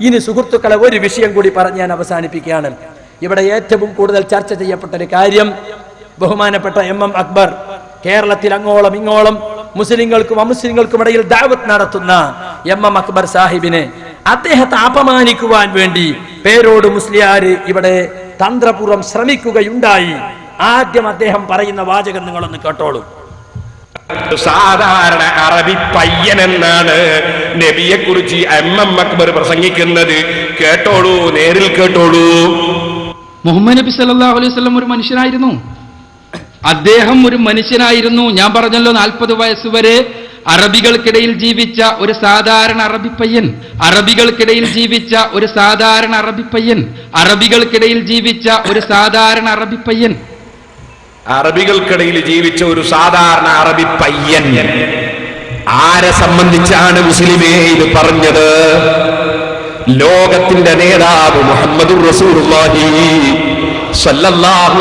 ഇനി സുഹൃത്തുക്കളെ ഒരു വിഷയം കൂടി പറഞ്ഞ് ഞാൻ അവസാനിപ്പിക്കുകയാണ്. ഇവിടെ ഏറ്റവും കൂടുതൽ ചർച്ച ചെയ്യപ്പെട്ട ഒരു കാര്യം ബഹുമാനപ്പെട്ട എം എം അക്ബർ കേരളത്തിൽ അങ്ങോളം ഇങ്ങോളം മുസ്ലിങ്ങൾക്കും അമുസ്ലിങ്ങൾക്കും ഇടയിൽ ദാവത്ത് നടത്തുന്ന എം എം അക്ബർ സാഹിബിനെ അദ്ദേഹത്തെ അപമാനിക്കുവാൻ വേണ്ടി പേരോട് മുസ്ലിയാർ ഇവിടെ തന്ത്രപൂർവം ശ്രമിക്കുകയുണ്ടായി. ആദ്യം അദ്ദേഹം പറയുന്ന വാചകം നിങ്ങളൊന്ന് കേട്ടോളൂ. സാധാരണ അറബി പയ്യൻ എന്നാണ് നബിയെ കുറിച്ച് എം എം അക്ബർ പ്രസംഗിക്കുന്നത്. കേട്ടോളൂ നേരിൽ കേട്ടോളൂ. മുഹമ്മദ് നബി സല്ലല്ലാഹു അലൈഹി വസല്ലം ഒരു മനുഷ്യനായിരുന്നു. അദ്ദേഹം ഒരു മനുഷ്യനായിരുന്നു. ഞാൻ പറഞ്ഞല്ലോ നാൽപ്പത് വയസ്സ് വരെ അറബികൾക്കിടയിൽ ജീവിച്ച ഒരു സാധാരണ അറബി പയ്യൻ അറബികൾക്കിടയിൽ ജീവിച്ച ഒരു സാധാരണ അറബി പയ്യൻ അറബികൾക്കിടയിൽ ജീവിച്ച ഒരു സാധാരണ അറബി പയ്യൻ. അറബികൾക്കിടയിൽ ജീവിച്ച ഒരു സാധാരണ അറബി പയ്യൻ. ആരെ സംബന്ധിച്ചാണ് മുസ്ലിമേ ഇത് പറഞ്ഞത്? ലോകത്തിന്റെ നേതാവ് മുഹമ്മദ്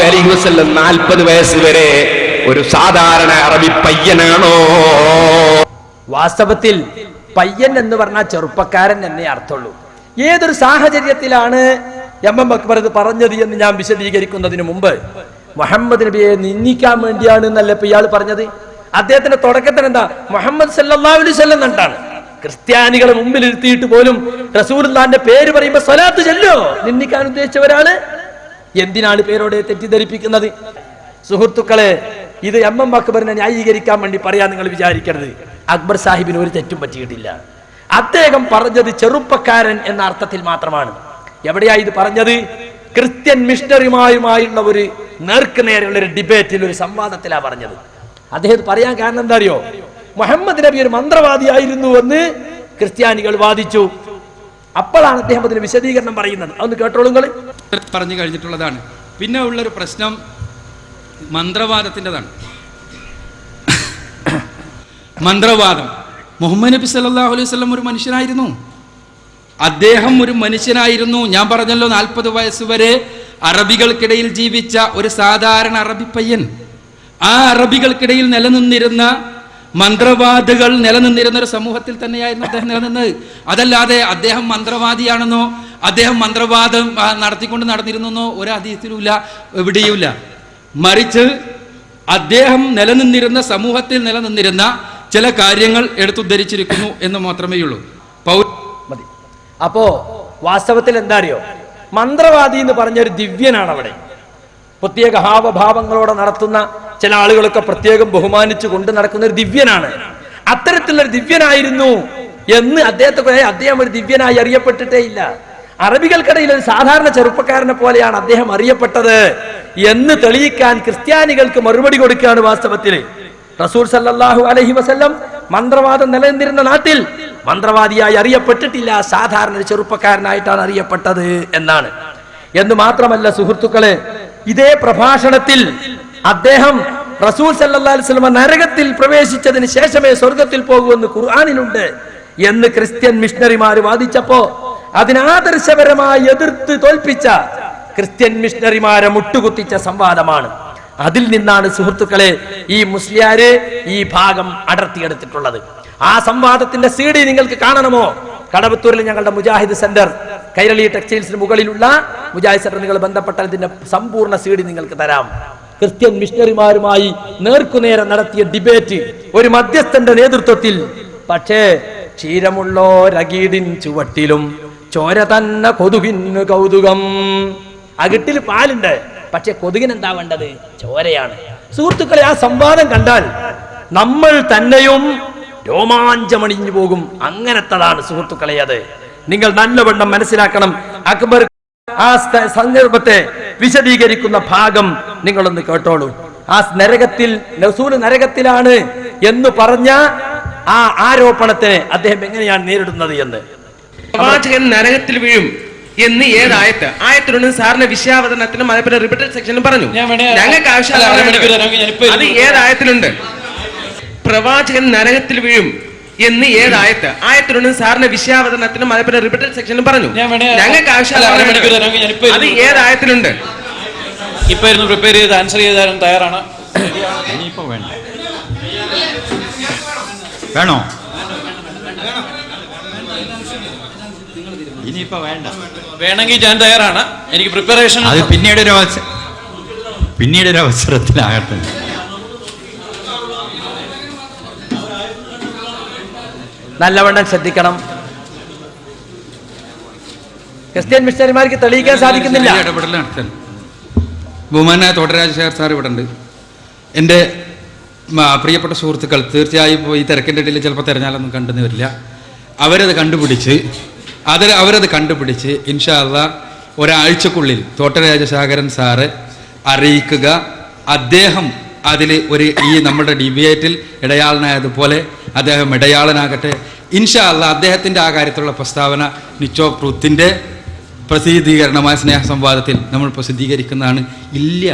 അലൈഹി വസല്ലം നാൽപ്പത് വയസ്സ് വരെ ഒരു സാധാരണ അറബി പയ്യനാണോ? വാസ്തവത്തിൽ പയ്യൻ എന്ന് പറഞ്ഞാൽ ചെറുപ്പക്കാരൻ എന്നേ അർത്ഥമുള്ളൂ. ഏതൊരു സാഹചര്യത്തിലാണ് എം എം അക്ബർ ഇത് പറഞ്ഞത് എന്ന് ഞാൻ വിശദീകരിക്കുന്നതിന് മുമ്പ്? മുഹമ്മദ് നബിയെ നിന്ദിക്കാൻ വേണ്ടിയാണ് എന്നല്ല ഇപ്പൊ ഇയാൾ പറഞ്ഞത്? അദ്ദേഹത്തിന്റെ തുടക്കത്തിന് എന്താ? മുഹമ്മദ് സല്ലല്ലാഹു അലൈഹി വസല്ലം എന്നാണ് ക്രിസ്ത്യാനികളെ മുമ്പിൽ ഇരുത്തിയിട്ട് പോലും റസൂലുള്ളാന്റെ പേര് പറയുമ്പോ സ്വലാത്ത് ചെല്ലോ. നിന്ദിക്കാൻ ഉദ്ദേശിച്ചവരാണ്. എന്തിനാണ് പേരോടെ തെറ്റിദ്ധരിപ്പിക്കുന്നത്? സുഹൃത്തുക്കളെ ഇത് എം എം അക്ബറിനെ ന്യായീകരിക്കാൻ വേണ്ടി പറയാൻ നിങ്ങൾ വിചാരിക്കരുത്. അക്ബർ സാഹിബിന് ഒരു തെറ്റും പറ്റിയിട്ടില്ല. അദ്ദേഹം പറഞ്ഞത് ചെറുപ്പക്കാരൻ എന്ന അർത്ഥത്തിൽ മാത്രമാണ്. എവിടെയാ ഇത് പറഞ്ഞത്? ക്രിസ്ത്യൻ മിഷണറിമാരുമായുള്ള ഒരു നേർക്ക് നേരെയുള്ള ഒരു ഡിബേറ്റിൽ ഒരു സംവാദത്തിലാ പറഞ്ഞത്. അദ്ദേഹം പറയാൻ കാരണം എന്താ അറിയോ മുഹമ്മദ് നബി ഒരു മന്ത്രവാദിയായിരുന്നു എന്ന് ക്രിസ്ത്യാനികൾ വാദിച്ചു. അപ്പോഴാണ് അദ്ദേഹം അതിന് വിശദീകരണം പറയുന്നത്. അതൊന്ന് കേട്ടോളൂ പറഞ്ഞു കഴിഞ്ഞിട്ടുള്ളതാണ്. പിന്നെ ഉള്ളൊരു പ്രശ്നം മന്ത്രവാദത്തിന്റെതാണ്. മന്ത്രവാദം. മുഹമ്മദ് നബി സല്ലാഹു അലൈഹി വസല്ലം ഒരു മനുഷ്യനായിരുന്നു. അദ്ദേഹം ഒരു മനുഷ്യനായിരുന്നു. ഞാൻ പറഞ്ഞല്ലോ നാൽപ്പത് വയസ്സ് വരെ അറബികൾക്കിടയിൽ ജീവിച്ച ഒരു സാധാരണ അറബി പയ്യൻ. ആ അറബികൾക്കിടയിൽ നിലനിന്നിരുന്ന മന്ത്രവാദികൾ നിലനിന്നിരുന്ന ഒരു സമൂഹത്തിൽ തന്നെയായിരുന്നു അദ്ദേഹം നിലനിന്നത്. അതല്ലാതെ അദ്ദേഹം മന്ത്രവാദിയാണെന്നോ അദ്ദേഹം മന്ത്രവാദം നടത്തിക്കൊണ്ട് നടന്നിരുന്നെന്നോ ഒരു അതീതത്തിലുമില്ല എവിടെയുമില്ല. മറിച്ച് അദ്ദേഹം നിലനിന്നിരുന്ന സമൂഹത്തിൽ നിലനിന്നിരുന്ന ചില കാര്യങ്ങൾ എടുത്തുദ്ധരിച്ചിരിക്കുന്നു എന്ന് മാത്രമേയുള്ളൂ. പൗ മതി. അപ്പോ വാസ്തവത്തിൽ എന്താ അറിയോ? മന്ത്രവാദി എന്ന് പറഞ്ഞ ഒരു ദിവ്യനാണ് അവിടെ പ്രത്യേക ഹാവഭാവങ്ങളോടെ നടത്തുന്ന ചില ആളുകളൊക്കെ പ്രത്യേകം ബഹുമാനിച്ചു കൊണ്ട് നടക്കുന്ന ഒരു ദിവ്യനാണ്. അത്തരത്തിലുള്ള ദിവ്യനായിരുന്നു എന്ന് അദ്ദേഹത്തെ അദ്ദേഹം ഒരു ദിവ്യനായി അറിയപ്പെട്ടിട്ടേ ഇല്ല. അറബികൾക്കിടയിൽ ഒരു സാധാരണ ചെറുപ്പക്കാരനെ പോലെയാണ് അദ്ദേഹം അറിയപ്പെട്ടത് എന്ന് തെളിയിക്കാൻ ക്രിസ്ത്യാനികൾക്ക് മറുപടി കൊടുക്കുകയാണ് വാസ്തവത്തിൽ. റസൂൽ സല്ലാഹു അലഹി വസ്ല്ലം മന്ത്രവാദം നിലനിന്നിരുന്ന നാട്ടിൽ മന്ത്രവാദിയായി അറിയപ്പെട്ടിട്ടില്ല. സാധാരണ ഒരു ചെറുപ്പക്കാരനായിട്ടാണ് അറിയപ്പെട്ടത് എന്നാണ്. എന്ന് മാത്രമല്ല സുഹൃത്തുക്കളെ ഇതേ പ്രഭാഷണത്തിൽ അദ്ദേഹം റസൂൽ സല്ലാസ്ലമ നരകത്തിൽ പ്രവേശിച്ചതിന് ശേഷമേ സ്വർഗത്തിൽ പോകുമെന്ന് ഖുർആാനിലുണ്ട് എന്ന് ക്രിസ്ത്യൻ മിഷണറിമാർ വാദിച്ചപ്പോ അതിനാദർശപരമായി എതിർത്ത് തോൽപ്പിച്ച ക്രിസ്ത്യൻ മിഷണറിമാരെ മുട്ടുകുത്തിച്ച സംവാദമാണ്. അതിൽ നിന്നാണ് സുഹൃത്തുക്കളെ ഈ മുസ്ലിയാര് ഈ ഭാഗം അടർത്തിയെടുത്തിട്ടുള്ളത്. ആ സംവാദത്തിന്റെ സി ഡി നിങ്ങൾക്ക് കാണണമോ? കടവത്തൂരിൽ ഞങ്ങളുടെ മുജാഹിദ് സെന്റർ കൈരളി ടെക്സ്റ്റൈൽസിന് മുകളിലുള്ള മുജാഹിദ് സെന്റർ നിങ്ങൾ ബന്ധപ്പെട്ടാൽ ഇതിന്റെ സമ്പൂർണ സി ഡി നിങ്ങൾക്ക് തരാം. ക്രിസ്ത്യൻ മിഷണറിമാരുമായി നേർക്കുനേരം നടത്തിയ ഡിബേറ്റ് ഒരു മധ്യസ്ഥന്റെ നേതൃത്വത്തിൽ. പക്ഷേ ക്ഷീരമുള്ളോ രകീടിൻ ചുവട്ടിലും ചോര തന്നെ കൊതുകിന് കൗതുകം. അകിട്ടിൽ പാലുണ്ട് പക്ഷെ കൊതുകിന് എന്താ വേണ്ടത്? ചോരയാണ്. സുഹൃത്തുക്കളെ ആ സംവാദം കണ്ടാൽ നമ്മൾ തന്നെയും രോമാഞ്ചമണിഞ്ഞു പോകും. അങ്ങനത്തതാണ് സുഹൃത്തുക്കളെ അത്. നിങ്ങൾ നല്ലവണ്ണം മനസ്സിലാക്കണം. അക്ബർ ആ സന്ദർഭത്തെ വിശദീകരിക്കുന്ന ഭാഗം നിങ്ങളൊന്ന് കേട്ടോളൂ. ആ നരകത്തിൽ നസൂൽ നരകത്തിലാണ് എന്ന് പറഞ്ഞ ആ ആരോപണത്തിന് അദ്ദേഹം എങ്ങനെയാണ് നേരിടുന്നത് എന്ന്? പ്രവാചകൻ നരകത്തിൽ വീഴും എന്ന് ഏതായിട്ട് ആയത്തിലുണ്ട് സാറിന്റെ വിഷയാവതരണത്തിനും അതേപോലെ റിപ്പീറ്റഡ് സെക്ഷനും പറഞ്ഞു. ഞങ്ങൾക്ക് ആവശ്യമില്ല അത് ഏത് ഏതായത്തിലുണ്ട്? പ്രവാചകൻ നരകത്തിൽ വീഴും എന്ന് ഏതായത്ത്. ആയത്തിലുണ്ട് സാറിന്റെ വിഷയാവതരണത്തിനും അതേപോലെ റിപ്പീറ്റഡ് സെക്ഷനും പറഞ്ഞു. ഞങ്ങൾക്ക് തരാം. അത് ഏത് ആയത്തിലുണ്ട് ഇപ്പൊ ഇരുന്ന് പ്രിപ്പയർ ചെയ്ത് ആൻസർ ചെയ്താലും തയ്യാറാണ്. ഇനിയിപ്പോ വേണ്ട. വേണോ? ഇനിയിപ്പോ വേണ്ട. വേണമെങ്കിൽ ഞാൻ തയ്യാറാണ്. എനിക്ക് പ്രിപ്പറേഷൻ അത് പിന്നീട് ഒരു അവസരം പിന്നീട് ഒരു അവസരത്തിലാകട്ടെ. നല്ലവണ്ണം ശ്രദ്ധിക്കണം. ക്രിസ്ത്യൻ മിഷണറിമാർക്ക് തെളിയിക്കാൻ സാധിക്കുന്നില്ല. നടത്താൻ ബഹുമാനായ തോട്ടരാജശേഖർ സാർ ഇവിടെ ഉണ്ട് എന്റെ പ്രിയപ്പെട്ട സുഹൃത്തുക്കൾ തീർച്ചയായും ഈ തിരക്കിന്റെ ഇടയിൽ ചിലപ്പോൾ തിരഞ്ഞാലൊന്നും കണ്ടെന്ന് വരില്ല. അവരത് കണ്ടുപിടിച്ച് അത് അവരത് കണ്ടുപിടിച്ച് ഇൻഷാല്ല ഒരാഴ്ചക്കുള്ളിൽ തോട്ടരാജശാഖരൻ സാറ് അറിയിക്കുക. അദ്ദേഹം അതിൽ ഒരു ഈ നമ്മുടെ ഡിബേറ്റിൽ ഇടയാളനായതുപോലെ അദ്ദേഹം ഇടയാളനാകട്ടെ. ഇൻഷാ അല്ല അദ്ദേഹത്തിന്റെ ആ കാര്യത്തിലുള്ള പ്രസ്താവന നിച്ചോ പ്രൂത്തിന്റെ പ്രസിദ്ധീകരണമായ സ്നേഹസംവാദത്തിൽ നമ്മൾ പ്രസിദ്ധീകരിക്കുന്നതാണ്. ഇല്ല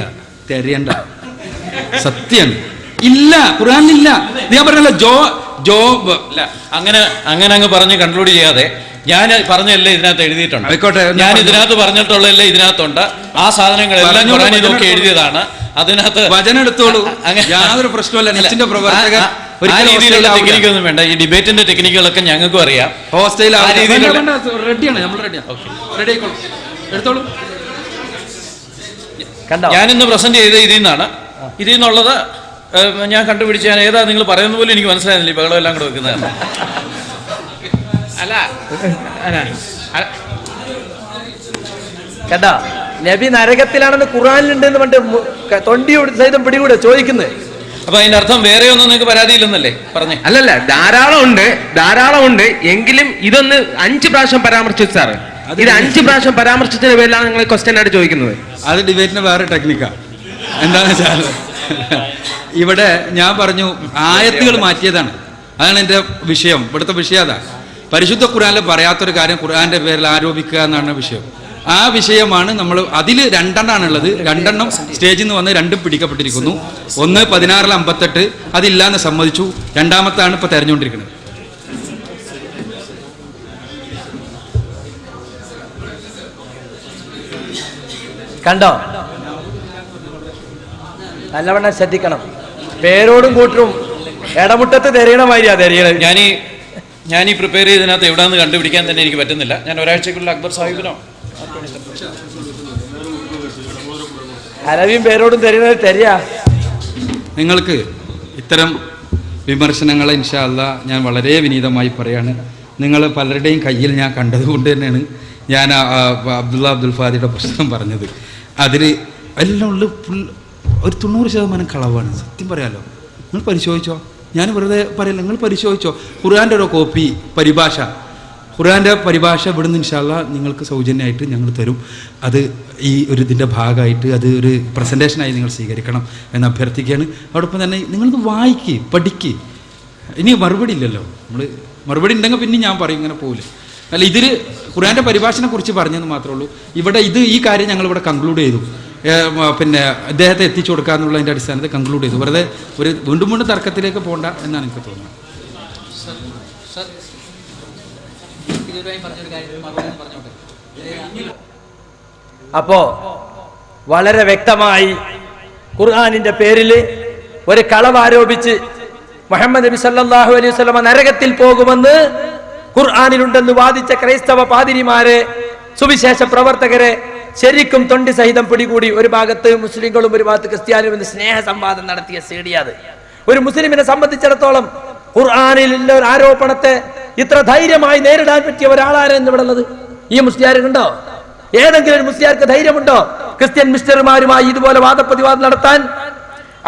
തെരയണ്ട. സത്യം. ഇല്ല ഖുറാനില്ല ഞാൻ പറഞ്ഞല്ലോ ജോ ജോ അങ്ങനെ അങ്ങനെ അങ്ങ് പറഞ്ഞ് കൺക്ലൂഡ് ചെയ്യാതെ ഞാൻ പറഞ്ഞല്ലേ ഇതിനകത്ത് എഴുതിയിട്ടുണ്ട്. ആയിക്കോട്ടെ, ഞാൻ. ഇതിനകത്ത് പറഞ്ഞിട്ടുള്ളതല്ലേ ഇതിനകത്തുണ്ട്. ആ സാധനങ്ങളെല്ലാം ഖുറാനിൽ നോക്കി. എഴുതിയതാണ്. അതിനകത്ത് വചനം എടുത്തോളൂ. യാതൊരു പ്രശ്നമല്ല നെച്ചിന്റെ പ്രവർത്തകർ ആ- രീതിയിലുള്ള ടെക്നിക്കൊന്നും വേണ്ട. ഈ ഡിബേറ്റിന്റെ ടെക്നിക്കുകളൊക്കെ ഞങ്ങൾക്കും അറിയാം. ഹോസ്റ്റയിൽ ആ രീതിയിലുള്ള- റെഡിയാണ് നമ്മൾ റെഡിയാണ് റെഡി ആയിക്കോളൂ. എടുത്തോളൂ. ഞാനിന്ന് പ്രസന്റ് ചെയ്ത ഇതിൽ നിന്നാണ്. ഇതിൽ നിന്നുള്ളത് ഞാൻ കണ്ടുപിടിച്ച ഞാൻ ഏതാ നിങ്ങൾ പറയുന്ന പോലും എനിക്ക് മനസ്സിലായില്ല ബഹളം എല്ലാം കൂടെ വെക്കുന്നതാണ്. അല്ല. കേട്ടാ നബി നരകത്തിലാണെന്ന് ഖുറാനിലുണ്ടെന്ന് പണ്ട് തൊണ്ടിയോട് സഹിതം പിടികൂടെ ചോദിക്കുന്നത് അപ്പൊ അതിന്റെ അർത്ഥം വേറെ ഒന്നും നിങ്ങൾക്ക് പരാതിയില്ലെന്നല്ലേ? പറഞ്ഞു. അല്ലല്ല ധാരാളം ഉണ്ട് ധാരാളം ഉണ്ട് എങ്കിലും ഇതൊന്ന് അഞ്ച് പ്രാവശ്യം പരാമർശിച്ചു സാറ്. ഇത് അഞ്ച് പ്രാവശ്യം പരാമർശിച്ചതിന് പേരിലാണ് നിങ്ങൾ ക്വസ്റ്റ്യൻ ആയിട്ട് ചോദിക്കുന്നത്. അത് ഡിബേറ്റിന് വേറെ ടെക്നിക്കാ. എന്താണെന്ന് വെച്ചാൽ ഇവിടെ ഞാൻ പറഞ്ഞു ആയത്തുകൾ മാറ്റിയതാണ്. അതാണ് എന്റെ വിഷയം. ഇവിടുത്തെ വിഷയം അതാ. പരിശുദ്ധ ഖുറാനിൽ പറയാത്തൊരു കാര്യം ഖുർആന്റെ പേരിൽ ആരോപിക്കുക എന്നാണ് വിഷയം. ആ വിഷയമാണ് നമ്മൾ അതിൽ രണ്ടെണ്ണാണുള്ളത്. രണ്ടെണ്ണം സ്റ്റേജിൽ നിന്ന് വന്ന് രണ്ടും പിടിക്കപ്പെട്ടിരിക്കുന്നു. ഒന്ന് പതിനാറിൽ അമ്പത്തെട്ട്. അതില്ലാന്ന് സമ്മതിച്ചു. രണ്ടാമത്താണ് ഇപ്പോൾ തെരഞ്ഞുകൊണ്ടിരിക്കുന്നത്. കണ്ടോ? നല്ലവണ്ണം ശ്രദ്ധിക്കണം. പേരോടും കൂട്ടരും ഇടമുട്ടത്ത് തെരയണ മാതിരിയാ തെരയണത് ഞാൻ ഞാൻ ഈ പ്രിപ്പയർ ചെയ്തതിനകത്ത് എവിടെന്ന് കണ്ടുപിടിക്കാൻ തന്നെ എനിക്ക് പറ്റുന്നില്ല. ഞാൻ ഒരാഴ്ചക്കുള്ള അക്ബർ സാഹിബിനോ അലവിയും പേരോടും തരുന്നത് തരിക. നിങ്ങൾക്ക് ഇത്തരം വിമർശനങ്ങളെ ഇൻഷാല്ല ഞാൻ വളരെ വിനീതമായി പറയാണ്. നിങ്ങൾ പലരുടെയും കയ്യിൽ ഞാൻ കണ്ടതുകൊണ്ട് തന്നെയാണ് ഞാൻ അബ്ദുള്ള അബ്ദുൽ ഫാദിയുടെ പുസ്തകം പറഞ്ഞത്. അതിൽ എല്ലാം ഉള്ള ഫുൾ ഒരു തൊണ്ണൂറ് ശതമാനം കളവാണ്. സത്യം പറയാലോ. നിങ്ങൾ പരിശോധിച്ചോ? ഞാൻ വെറുതെ പറയല്ലോ നിങ്ങൾ പരിശോധിച്ചോ? ഖുർആന്റെ ഒരു കോപ്പി പരിഭാഷ. ഖുർആന്റെ പരിഭാഷ ഇവിടുന്ന് ഇൻഷാല്ല നിങ്ങൾക്ക് സൗജന്യമായിട്ട് ഞങ്ങൾ തരും. അത് ഈ ഒരു ഇതിന്റെ ഭാഗമായിട്ട് അത് ഒരു പ്രസന്റേഷനായി നിങ്ങൾ സ്വീകരിക്കണം എന്ന് അഭ്യർത്ഥിക്കുകയാണ്. അതോടൊപ്പം തന്നെ നിങ്ങളിത് വായിക്ക് പഠിക്ക്. ഇനി മറുപടി ഇല്ലല്ലോ. നമ്മൾ മറുപടി ഉണ്ടെങ്കിൽ പിന്നെ ഞാൻ പറയും ഇങ്ങനെ പോകില്ല അല്ല ഇതിൽ ഖുർആന്റെ പരിഭാഷനെ കുറിച്ച് പറഞ്ഞെന്ന് മാത്രമേ ഉള്ളൂ. ഇവിടെ ഇത് ഈ കാര്യം ഞങ്ങൾ ഇവിടെ കൺക്ലൂഡ് ചെയ്തു. പിന്നെ അദ്ദേഹത്തെ എത്തിച്ചു കൊടുക്കുക എന്നുള്ളതിന്റെ അടിസ്ഥാനത്തിൽ കൺക്ലൂഡ് ചെയ്തു. വെറുതെ ഒരു വീണ്ടും വീണ്ടും തർക്കത്തിലേക്ക് പോകണ്ട എന്നാണ് എനിക്ക് തോന്നുന്നത്. അപ്പോ വളരെ വ്യക്തമായി ഖുർആാനിന്റെ പേരിൽ ഒരു കളവ് ആരോപിച്ച് മുഹമ്മദ് നബി സല്ലാഹു അലൈഹി സ്വലമ നരകത്തിൽ പോകുമെന്ന് ഖുർആാനിലുണ്ടെന്ന് വാദിച്ച ക്രൈസ്തവ പാതിരിമാരെ സുവിശേഷ പ്രവർത്തകരെ ശരിക്കും തൊണ്ടി സഹിതം പിടികൂടി ഒരു ഭാഗത്ത് മുസ്ലിങ്ങളും ഒരു ഭാഗത്ത് ക്രിസ്ത്യാനിയും എന്ന് സ്നേഹ സംവാദം നടത്തിയ സീഡിയത്. ഒരു മുസ്ലിമിനെ സംബന്ധിച്ചിടത്തോളം ഖുർആാനിലുള്ള ഒരു ആരോപണത്തെ ഇത്ര ധൈര്യമായി നേരിടാൻ പറ്റിയ ഒരാളാരെന്ന് ഇവിടെ ഉള്ളത്? ഈ മുസ്ലിയാരുണ്ടോ? ഏതെങ്കിലും മുസ്ലിയാർക്ക് ധൈര്യമുണ്ടോ? ക്രിസ്ത്യൻ മിസ്റ്റർമാരുമായി ഇതുപോലെ വാദപ്രതിവാദം നടത്താൻ?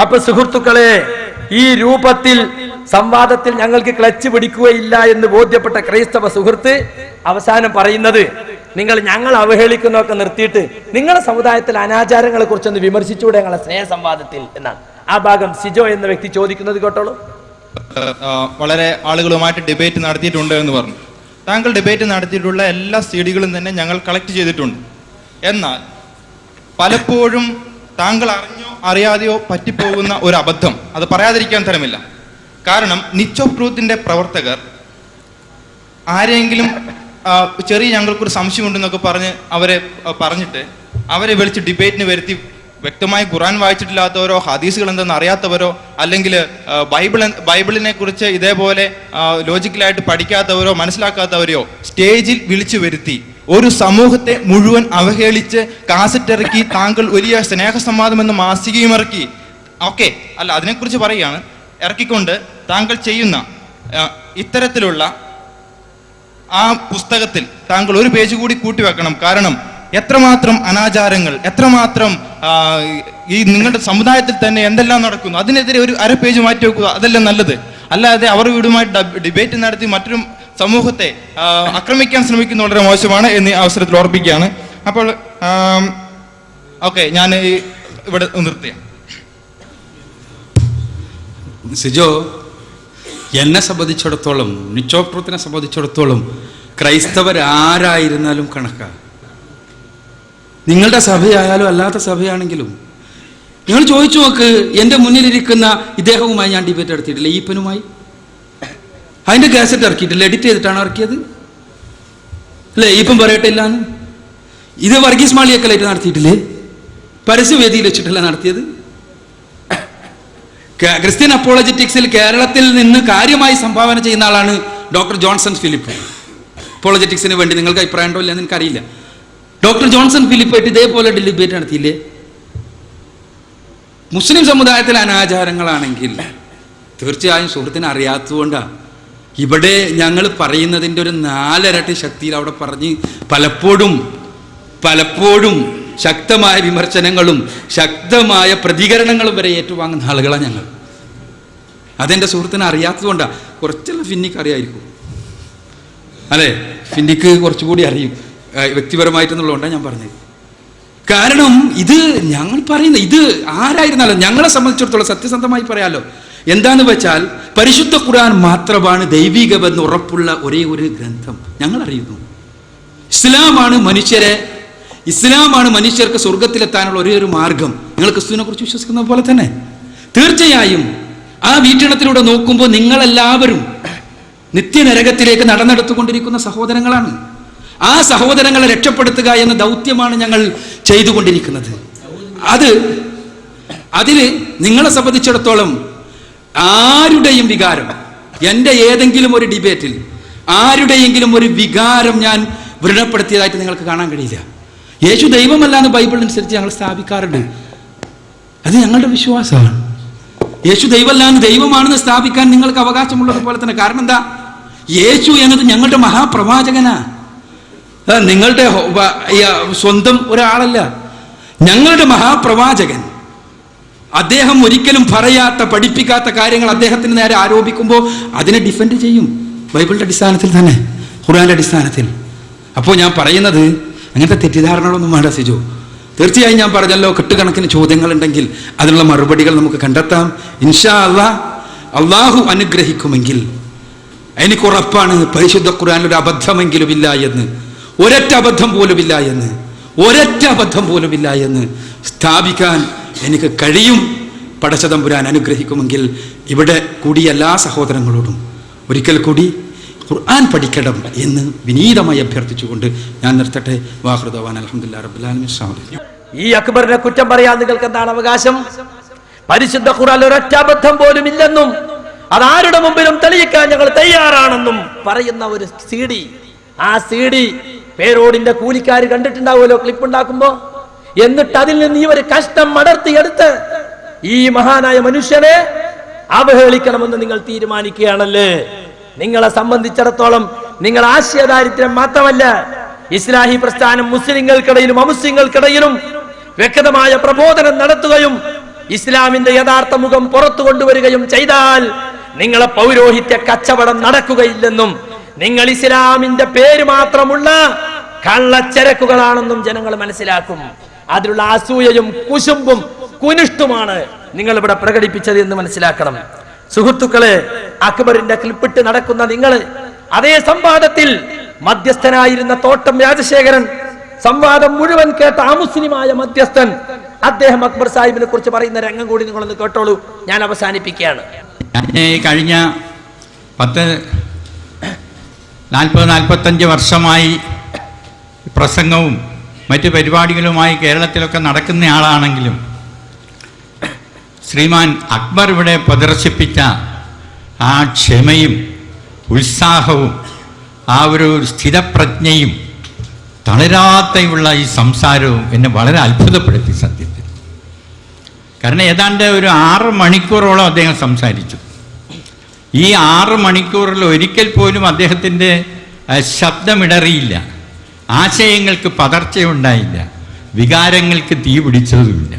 അപ്പൊ സുഹൃത്തുക്കളെ ഈ രൂപത്തിൽ സംവാദത്തിൽ ഞങ്ങൾക്ക് ക്ലച്ച് പിടിക്കുകയില്ല എന്ന് ബോധ്യപ്പെട്ട ക്രൈസ്തവ സുഹൃത്ത് അവസാനം പറയുന്നത് നിങ്ങൾ ഞങ്ങൾ അവഹേളിക്കുന്നൊക്കെ നിർത്തിയിട്ട് നിങ്ങളുടെ സമുദായത്തിലെ അനാചാരങ്ങളെ കുറിച്ചൊന്ന് വിമർശിച്ചുകൂടെ ഞങ്ങളെ സ്നേഹ സംവാദത്തിൽ എന്നാണ്. ആ ഭാഗം സിജോ എന്ന വ്യക്തി ചോദിക്കുന്നത് കേട്ടോളൂ. വളരെ ആളുകളുമായിട്ട് ഡിബേറ്റ് നടത്തിയിട്ടുണ്ട് എന്ന് പറഞ്ഞു. താങ്കൾ ഡിബേറ്റ് നടത്തിയിട്ടുള്ള എല്ലാ സീഡികളും തന്നെ ഞങ്ങൾ കളക്ട് ചെയ്തിട്ടുണ്ട്. എന്നാൽ പലപ്പോഴും താങ്കൾ അറിഞ്ഞോ അറിയാതെയോ പറ്റിപ്പോകുന്ന ഒരു അബദ്ധം. അത് പറയാതിരിക്കാൻ തരമില്ല. കാരണം നിച്ച് ഓഫ് ട്രൂത്തിന്റെ പ്രവർത്തകർ ആരെങ്കിലും ചെറിയ ഞങ്ങൾക്കൊരു സംശയമുണ്ടെന്നൊക്കെ പറഞ്ഞ് അവരെ പറഞ്ഞിട്ട് അവരെ വിളിച്ച് ഡിബേറ്റിന് വരുത്തി വ്യക്തമായി ഖുറാൻ വായിച്ചിട്ടില്ലാത്തവരോ ഹദീസുകൾ എന്തെന്ന് അറിയാത്തവരോ അല്ലെങ്കിൽ ബൈബിൾ ബൈബിളിനെ കുറിച്ച് ഇതേപോലെ ലോജിക്കലായിട്ട് പഠിക്കാത്തവരോ മനസ്സിലാക്കാത്തവരെയോ സ്റ്റേജിൽ വിളിച്ചു വരുത്തി. ഒരു സമൂഹത്തെ മുഴുവൻ അവഹേളിച്ച് കാസറ്റ് ഇറക്കി താങ്കൾ വലിയ സ്നേഹസംവാദം എന്ന് മാസികയും ഇറക്കി. ഓക്കെ അല്ല അതിനെക്കുറിച്ച് പറയുകയാണ്. ഇറക്കിക്കൊണ്ട് താങ്കൾ ചെയ്യുന്ന ഇത്തരത്തിലുള്ള ആ പുസ്തകത്തിൽ താങ്കൾ ഒരു പേജ് കൂടി കൂട്ടി വെക്കണം. കാരണം എത്രമാത്രം അനാചാരങ്ങൾ എത്രമാത്രം ഈ നിങ്ങളുടെ സമുദായത്തിൽ തന്നെ എന്തെല്ലാം നടക്കുന്നു അതിനെതിരെ ഒരു അര പേജ് മാറ്റി വെക്കുക അതെല്ലാം നല്ലത്? അല്ലാതെ അവർ വീടുമായി ഡിബേറ്റ് നടത്തി മറ്റൊരു സമൂഹത്തെ ആക്രമിക്കാൻ ശ്രമിക്കുന്ന വളരെ മോശമാണ് എന്ന് അവസരത്തിൽ ഓർപ്പിക്കുകയാണ്. അപ്പോൾ ഓക്കെ ഞാൻ ഇവിടെ നിർത്തിയ സിജോ എന്നെ സംബന്ധിച്ചിടത്തോളം നിച്ചോപ്രത്തിനെ സംബന്ധിച്ചിടത്തോളം ക്രൈസ്തവർ ആരായിരുന്നാലും കണക്കാ. നിങ്ങളുടെ സഭയായാലും അല്ലാത്ത സഭയാണെങ്കിലും. നിങ്ങൾ ചോദിച്ചു നോക്ക് എന്റെ മുന്നിലിരിക്കുന്ന ഇദ്ദേഹവുമായി ഞാൻ ഡിബേറ്റ് നടത്തിയിട്ടില്ല. ഈപ്പനുമായി. അതിന്റെ ഗാസറ്റ് ഇറക്കിയിട്ടില്ല. എഡിറ്റ് ചെയ്തിട്ടാണ് ഇറക്കിയത്. അല്ലേ? ഈപ്പൻ പറയട്ടെ ഇല്ലാന്ന് ഇത് വർഗീസ് മാളിയൊക്കെ നടത്തിയിട്ടില്ലേ? പരസ്യവേദിയിൽ വെച്ചിട്ടല്ല നടത്തിയത്. ക്രിസ്ത്യൻ അപ്പോളജറ്റിക്സിൽ കേരളത്തിൽ നിന്ന് കാര്യമായി സംഭാവന ചെയ്യുന്ന ആളാണ് ഡോക്ടർ ജോൺസൺ ഫിലിപ്പ്. അപ്പോളജറ്റിക്സിന് വേണ്ടി നിങ്ങൾക്ക് അഭിപ്രായം ഉണ്ടോ ഇല്ലെന്ന് എനിക്കറിയില്ല. ഡോക്ടർ ജോൺസൺ ഫിലിപ്പായിട്ട് ഇതേപോലെ ഡിബേറ്റ് നടത്തിയില്ലേ? മുസ്ലിം സമുദായത്തിലെ അനാചാരങ്ങളാണെങ്കിൽ തീർച്ചയായും സുഹൃത്തിന് അറിയാത്തതുകൊണ്ടാണ് ഇവിടെ ഞങ്ങൾ പറയുന്നതിന്റെ ഒരു നാലരട്ടി ശക്തിയിൽ അവിടെ പറഞ്ഞ് പലപ്പോഴും പലപ്പോഴും ശക്തമായ വിമർശനങ്ങളും ശക്തമായ പ്രതികരണങ്ങളും വരെ ഏറ്റുവാങ്ങുന്ന ആളുകളാണ് ഞങ്ങൾ. അതെന്റെ സുഹൃത്തിന് അറിയാത്തതുകൊണ്ടാണ് കുറച്ചുള്ള ഫിന്നിക്ക് അറിയായിരിക്കും. അല്ലേ? ഫിന്നിക്ക് കുറച്ചുകൂടി അറിയും. ആ, വ്യക്തിപരമായിട്ടെന്നുള്ളതുകൊണ്ടാണ് ഞാൻ പറഞ്ഞത്. കാരണം ഇത് ഞങ്ങൾ പറയുന്ന ഇത് ആരായിരുന്നാലും ഞങ്ങളെ സംബന്ധിച്ചിടത്തോളം സത്യസന്ധമായി പറയാലോ. എന്താന്ന് വെച്ചാൽ പരിശുദ്ധ ഖുർആൻ മാത്രമാണ് ദൈവികമെന്ന് ഉറപ്പുള്ള ഒരേ ഒരു ഗ്രന്ഥം. ഞങ്ങൾ അറിയുന്നു ഇസ്ലാമാണ് മനുഷ്യരെ ഇസ്ലാമാണ് മനുഷ്യർക്ക് സ്വർഗത്തിലെത്താനുള്ള ഒരേ ഒരു മാർഗം. നിങ്ങൾ ക്രിസ്തുവിനെ കുറിച്ച് വിശ്വസിക്കുന്ന പോലെ തന്നെ. തീർച്ചയായും ആ വീക്ഷണത്തിലൂടെ നോക്കുമ്പോൾ നിങ്ങളെല്ലാവരും നിത്യനരകത്തിലേക്ക് നടന്നെടുത്തുകൊണ്ടിരിക്കുന്ന സഹോദരങ്ങളാണ്. ആ സഹോദരങ്ങളെ രക്ഷപ്പെടുത്തുക എന്ന ദൗത്യമാണ് ഞങ്ങൾ ചെയ്തുകൊണ്ടിരിക്കുന്നത്. അത് അതിൽ നിങ്ങളെ സംബന്ധിച്ചിടത്തോളം ആരുടെയും വികാരം എന്റെ ഏതെങ്കിലും ഒരു ഡിബേറ്റിൽ ആരുടെയെങ്കിലും ഒരു വികാരം ഞാൻ വ്രണപ്പെടുത്തിയതായിട്ട് നിങ്ങൾക്ക് കാണാൻ കഴിയില്ല. യേശു ദൈവമല്ല എന്ന് ബൈബിൾ അനുസരിച്ച് ഞങ്ങൾ സ്ഥാപിക്കാറുണ്ട്. അത് ഞങ്ങളുടെ വിശ്വാസമാണ്. യേശു ദൈവമല്ല എന്ന് ദൈവമാണെന്ന് സ്ഥാപിക്കാൻ നിങ്ങൾക്ക് അവകാശമുള്ളത് പോലെ തന്നെ കാരണം എന്താ? യേശു എന്നത് ഞങ്ങളുടെ മഹാപ്രവാചകനാ. ആ, നിങ്ങളുടെ സ്വന്തം ഒരാളല്ല. ഞങ്ങളുടെ മഹാപ്രവാചകൻ. അദ്ദേഹം ഒരിക്കലും പറയാത്ത പഠിപ്പിക്കാത്ത കാര്യങ്ങൾ അദ്ദേഹത്തിന് നേരെ ആരോപിക്കുമ്പോൾ അതിനെ ഡിഫെൻഡ് ചെയ്യും. ബൈബിളിന്റെ അടിസ്ഥാനത്തിൽ തന്നെ ഖുർആന്റെ അടിസ്ഥാനത്തിൽ. അപ്പോൾ ഞാൻ പറയുന്നത് അങ്ങനത്തെ തെറ്റിദ്ധാരണകളൊന്നും വേണ്ട സിജു. തീർച്ചയായും ഞാൻ പറഞ്ഞല്ലോ കെട്ടുകണക്കിന് ചോദ്യങ്ങൾ ഉണ്ടെങ്കിൽ അതിനുള്ള മറുപടികൾ നമുക്ക് കണ്ടെത്താം. ഇൻഷാ അള്ളാ അള്ളാഹു അനുഗ്രഹിക്കുമെങ്കിൽ എനിക്കുറപ്പാണ് പരിശുദ്ധ ഖുർആാനിലൊരു അബദ്ധമെങ്കിലും ഇല്ല എന്ന്. ഒരൊറ്റ അബദ്ധം പോലുമില്ല എന്ന്. ഒരൊറ്റ അബദ്ധം പോലുമില്ല എന്ന് സ്ഥാപിക്കാൻ എനിക്ക് കഴിയും. പടച്ചതമ്പുരാൻ അനുഗ്രഹിക്കുമെങ്കിൽ ഇവിടെ കൂടിയ എല്ലാ സഹോദരങ്ങളോടും ഒരിക്കൽ കൂടി ഖുർആൻ പഠിക്കണം എന്ന് വിനീതമായി അഭ്യർത്ഥിച്ചുകൊണ്ട് ഞാൻ നിർത്തട്ടെ. വാഹൃദവാൻ അലഹമുല്ലാ റബ്ബുലാലമി ഈ അക്ബറിനെ കുറ്റം പറയാൻ നിങ്ങൾക്ക് എന്താണ് അവകാശം? പരിശുദ്ധ ഖുറാൻ ഒരൊറ്റ അബദ്ധം പോലും ഇല്ലെന്നും അതാരുടെ മുമ്പിലും തെളിയിക്കാൻ ഞങ്ങൾ തയ്യാറാണെന്നും പറയുന്ന ഒരു സി ആ സി പേരോടിന്റെ കൂലിക്കാർ കണ്ടിട്ടുണ്ടാവുമല്ലോ ക്ലിപ്പ് ഉണ്ടാക്കുമ്പോ എന്നിട്ട് അതിൽ നിന്ന് ഇവർ കഷ്ടം മടർത്തിയെടുത്ത് ഈ മഹാനായ മനുഷ്യനെ അവഹേളിക്കണമെന്ന് നിങ്ങൾ തീരുമാനിക്കുകയാണല്ലേ? നിങ്ങളെ സംബന്ധിച്ചിടത്തോളം നിങ്ങൾ ആശയദാരിദ്ര്യം മാത്രമല്ല ഇസ്ലാഹി പ്രസ്ഥാനം മുസ്ലിങ്ങൾക്കിടയിലും അമുസ്ലിങ്ങൾക്കിടയിലും വ്യക്തമായ പ്രബോധനം നടത്തുകയും ഇസ്ലാമിന്റെ യഥാർത്ഥ മുഖം പുറത്തു കൊണ്ടുവരികയും ചെയ്താൽ നിങ്ങളെ പൗരോഹിത്യ കച്ചവടം നടക്കുകയില്ലെന്നും നിങ്ങൾ ഇസ്ലാമിന്റെ പേര് മാത്രമുള്ള കള്ളച്ചരക്കുകളാണെന്നും ജനങ്ങൾ മനസ്സിലാക്കും. അതിലുള്ള അസൂയയും കുശുമ്പും കുനിഷ്ടുമാണ് നിങ്ങൾ ഇവിടെ പ്രകടിപ്പിച്ചത് എന്ന് മനസ്സിലാക്കണം. സുഹൃത്തുക്കളെ അക്ബറിന്റെ ക്ലിപ്പിട്ട് നടക്കുന്ന നിങ്ങൾ അതേ സംവാദത്തിൽ മധ്യസ്ഥനായിരുന്ന തോട്ടം രാജശേഖരൻ സംവാദം മുഴുവൻ കേട്ട അമുസ്ലിമായ മധ്യസ്ഥൻ അദ്ദേഹം അക്ബർ സാഹിബിനെ കുറിച്ച് പറയുന്ന രംഗം കൂടി നിങ്ങളൊന്ന് കേട്ടോളൂ. ഞാൻ അവസാനിപ്പിക്കുകയാണ്. കഴിഞ്ഞ പത്ത് നാൽപ്പത് നാൽപ്പത്തഞ്ച് വർഷമായി പ്രസംഗവും മറ്റ് പരിപാടികളുമായി കേരളത്തിലൊക്കെ നടക്കുന്ന ആളാണെങ്കിലും ശ്രീമാൻ അക്ബർ ഇവിടെ പ്രദർശിപ്പിച്ച ആ ക്ഷമയും ഉത്സാഹവും ആ ഒരു സ്ഥിരപ്രജ്ഞയും തളരാത്തയുള്ള ഈ സംസാരവും എന്നെ വളരെ അത്ഭുതപ്പെടുത്തി സത്യത്തിൽ. കാരണം ഏതാണ്ട് ഒരു ആറ് മണിക്കൂറോളം അദ്ദേഹം സംസാരിച്ചു. ഈ ആറ് മണിക്കൂറിൽ ഒരിക്കൽ പോലും അദ്ദേഹത്തിന്റെ ശബ്ദമിടറിയില്ല. ആശയങ്ങൾക്ക് പതർച്ചയുണ്ടായില്ല. വികാരങ്ങൾക്ക് തീ പിടിച്ചതുമില്ല.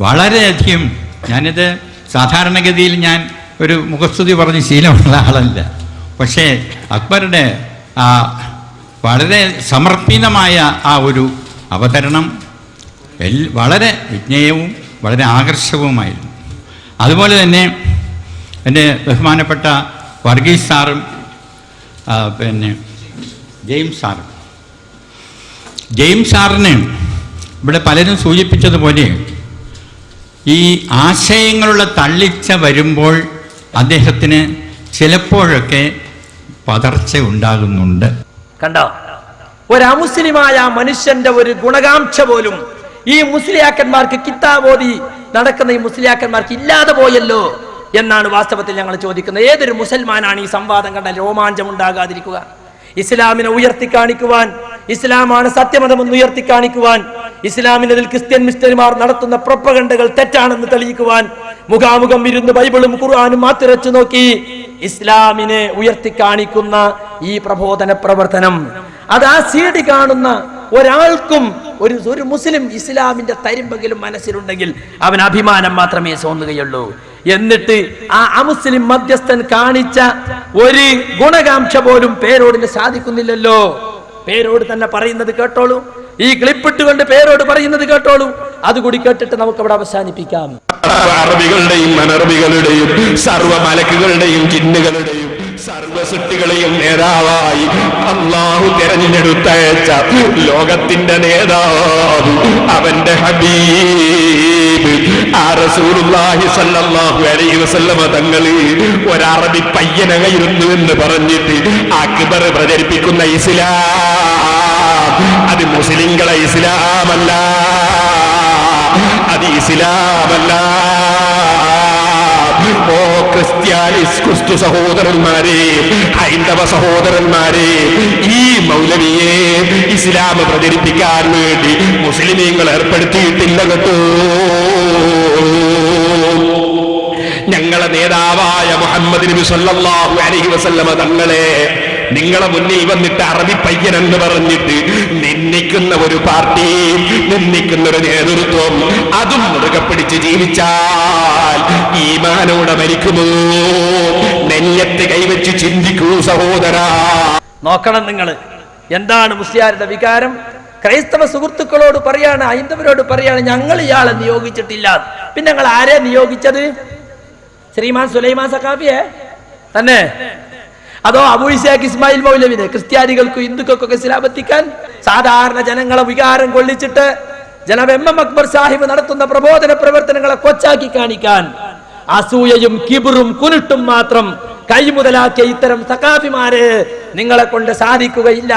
വളരെയധികം ഞാനിത് സാധാരണഗതിയിൽ ഞാൻ ഒരു മുഖസ്തുതി പറഞ്ഞ് ശീലമുള്ള ആളല്ല. പക്ഷേ അക്ബറുടെ ആ വളരെ സമർപ്പിതമായ ആ ഒരു അവതരണം എൽ വളരെ വിജ്ഞേയവും വളരെ ആകർഷകവുമായിരുന്നു. അതുപോലെ തന്നെ എന്റെ ബഹുമാനപ്പെട്ട വർഗീസ് സാറും പിന്നെ ജെയിംസ് സാറ് ജെയിംസ് സാറിന് ഇവിടെ പലരും സൂചിപ്പിച്ചതുപോലെ ഈ ആശയങ്ങളുള്ള തള്ളിച്ച വരുമ്പോൾ അദ്ദേഹത്തിന് ചിലപ്പോഴൊക്കെ പതർച്ച ഉണ്ടാകുന്നുണ്ട്. കണ്ടോ? ഒരു അമുസ്ലിമായ മനുഷ്യന്റെ ഒരു ഗുണകാംക്ഷ പോലും ഈ മുസ്ലിയാക്കന്മാർക്ക് കിത്താബോധി നടക്കുന്ന ഈ മുസ്ലിയാക്കന്മാർക്ക് ഇല്ലാതെ പോയല്ലോ എന്നാണ് വാസ്തവത്തിൽ ഞങ്ങൾ ചോദിക്കുന്നത്. ഏതൊരു മുസൽമാനാണ് ഈ സംവാദം കണ്ട രോമാഞ്ചം ഉണ്ടാകാതിരിക്കുക? ഇസ്ലാമിനെ ഉയർത്തി കാണിക്കുവാൻ ഇസ്ലാമാണ് സത്യമതമെന്ന് ഉയർത്തി കാണിക്കുവാൻ ഇസ്ലാമിനെതിൽ ക്രിസ്ത്യൻ മിസ്റ്റർമാർ നടത്തുന്ന പ്രൊപ്പകണ്ടകൾ തെറ്റാണെന്ന് തെളിയിക്കുവാൻ മുഖാമുഖം ഇരുന്ന് ബൈബിളും ഖുർആാനും മാത്തിരച്ചു നോക്കി ഇസ്ലാമിനെ ഉയർത്തി കാണിക്കുന്ന ഈ പ്രബോധന പ്രവർത്തനം. അത് ആ സീഡി കാണുന്ന ഒരാൾക്കും ഒരു ഒരു മുസ്ലിം ഇസ്ലാമിന്റെ തരിമ്പെങ്കിലും മനസ്സിലുണ്ടെങ്കിൽ അവൻ അഭിമാനം മാത്രമേ തോന്നുകയുള്ളൂ എന്നിട്ട് ആ അമുസ്ലിം മധ്യസ്ഥൻ കാണിച്ച ഒരു ഗുണകാംക്ഷ പോലും പേരോടിന് സാധിക്കുന്നില്ലല്ലോ. പേരോട് തന്നെ പറയുന്നത് കേട്ടോളൂ. ഈ ക്ലിപ്പിട്ടുകൊണ്ട് പേരോട് പറയുന്നത് കേട്ടോളൂ. അതുകൂടി കേട്ടിട്ട് നമുക്ക് അവിടെ അവസാനിപ്പിക്കാം. അറബികളുടെയും അനറബികളുടെയും സർവ മലക്കുകളുടെയും ജിന്നുകളുടെയും സർവ സൃഷ്ടികളെയും നേതാവായി അള്ളാഹു തെരഞ്ഞെടുത്തയച്ച ലോകത്തിന്റെ നേതാവ് അവന്റെ ഹബീബ്. ആ സല്ലല്ലാഹു അലൈഹി വസല്ലമ തങ്ങൾ ഒരറബി പയ്യനകയിരുന്നു എന്ന് പറഞ്ഞിട്ട് അക്ബർ പ്രചരിപ്പിക്കുന്ന ഇസ്ലാം. അത് മുസ്ലിങ്ങളെ ഇസ്ലാമല്ല. അത് ഇസ്ലാമല്ല. ഓ ക്രിസ്ത്യാനിസ് ക്രിസ്തു സഹോദരന്മാരെ ഹൈന്ദവ സഹോദരന്മാരെ ഈ മൗലവിയെ ഇസ്ലാം പ്രചരിപ്പിക്കാൻ വേണ്ടി മുസ്ലിമീങ്ങൾ ഏർപ്പെടുത്തിയിട്ടില്ല ഞങ്ങളെ നേതാവായ മുഹമ്മദ് നബി സല്ലല്ലാഹു അലൈഹി വസല്ലമ തങ്ങളെ നിങ്ങളെ മുന്നിൽ വന്നിട്ട് അറബി പയ്യൻ എന്ന് പറഞ്ഞിട്ട് നിന്നിക്കുന്ന ഒരു പാർട്ടി നിന്നിക്കുന്ന ഒരു നേതൃത്വം അതും മുറുകെ പിടിച്ച് ജീവിച്ചാൽ ഈമാനോടെ മരിക്കുമോ? നെല്ലത്ത് കൈവച്ച് ചിന്തിക്കൂ സഹോദര. നോക്കണം നിങ്ങൾ എന്താണ് മുസ്ലിയാരുടെ വികാരം? ക്രൈസ്തവ സുഹൃത്തുക്കളോട് പറയാണ് ഹൈന്ദവരോട് പറയാണ് ഞങ്ങൾ ഇയാളെ നിയോഗിച്ചിട്ടില്ല. പിന്നെ ഞങ്ങൾ ആരെ നിയോഗിച്ചത്? ശ്രീമാൻ സുലൈമാൻ സഖാബിയെ തന്നെ. അതോ അബുഇസാഖ് ഇസ്മായിൽ മൗലവിനെ ക്രിസ്ത്യാനികൾക്കും ഹിന്ദുക്കൾക്കൊക്കെ ഇസ്ലാമെത്തിക്കാൻ സാധാരണ ജനങ്ങളെ വികാരം കൊള്ളിച്ചിട്ട് ജനം എം എം അക്ബർ സാഹിബ് നടത്തുന്ന പ്രബോധന പ്രവർത്തനങ്ങളെ കൊച്ചാക്കി കാണിക്കാൻ. അസൂയയും കിബിറും കുനിട്ടും മാത്രം കൈമുതലാക്കിയ ഇത്തരം സഖാഫിമാരെ നിങ്ങളെ കൊണ്ട് സാധിക്കുകയില്ല.